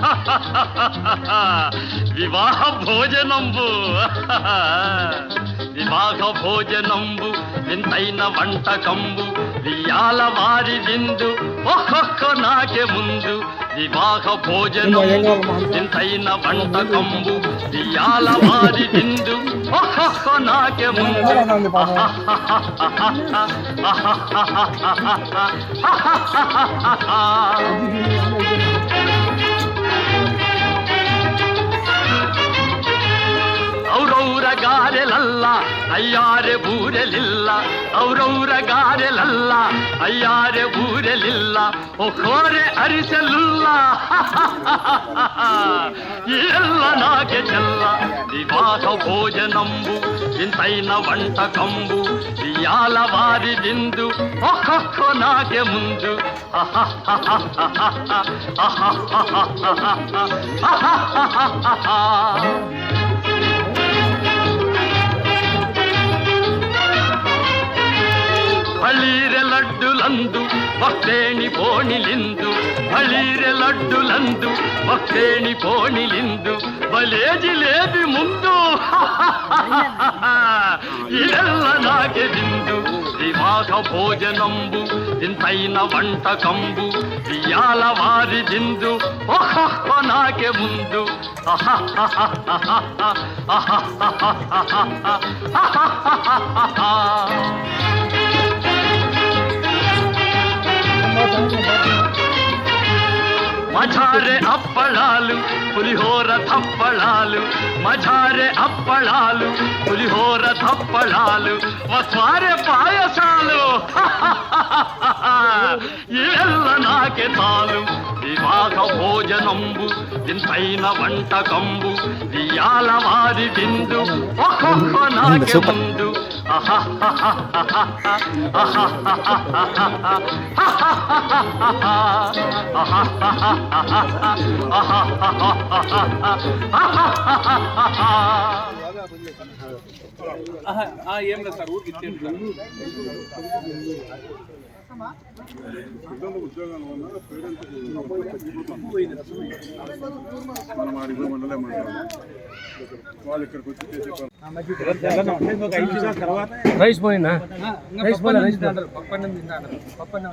వివాహ భోజనంబు. వివాహ భోజనంబు వింతైన వంటకంబు వియాల వారి విందు ఒక్కొక్క నాకే ముందు. వివాహ భోజనంబు వింతైన వంటకంబు వియాల వారి విందు ఒక్కొక్క నాకే ముందు. ఆహా ಗಾರೆಲಲ್ಲ ಅಯ್ಯಾರೆ ಬೂರೆಲಿಲ್ಲ ಔರೌರ ಗಾರೆಲಲ್ಲ ಅಯ್ಯಾರೆ ಬೂರೆಲಿಲ್ಲ ಒಕ್ಕೋರೆ ಅರಿಸಲಿಲ್ಲ ಎಲ್ಲ ನಾಗೆ ಚೆಲ್ಲ ವಿವಾಹ ಭೋಜನಂಬು ಇಂತೈನ వంటకంబు ఇయాల వారి విందు ఒక్కొక్క నాకే ముందు ಬಳೀರೆ ಲಡ್ಡುಲಂದು ಭಕ್ತೇಣಿ ಪೋಣಿಲಿಂದು ಬಳೀರೆ ಲಡ್ಡುಲಂದು ಭಕ್ತೇಣಿ ಪೋಣಿಲಿಂದು ಬಲೇ ಜಿಲೇಬಿ ಮುಂದು ಎಲ್ಲ ನಾಗೆ ಬಿಂದು వివాహ భోజనంబు ఇంతైన వంటకంబు ఇయాల వారి బిందు ఒహొహ నాకే ముందు మజారే అప్పళాలు పులిహోర తప్పళాలు మజారే అప్పళాలు పులిహోర తప్పళాలు వస్వారే పాయసాలు. ఇవెల్ల నాకే తాలు వివాహ భోజనంబు ఇంతైన వంటకంబు వియాల వారి బిందు ఒక్కొక్క నాకే ముందు. ఏం లేదు సార్ ఊరికి ఇచ్చేయండి వల్ల పేరెంట్స్ మనం ఆడిపోయి మండలే మండలం వాళ్ళు ఇక్కడికి వచ్చి చేసే పని. రైస్ పోయిందా? రైస్ పోలే రైస్. పప్పన్నం తిన్నాను పప్పన్నం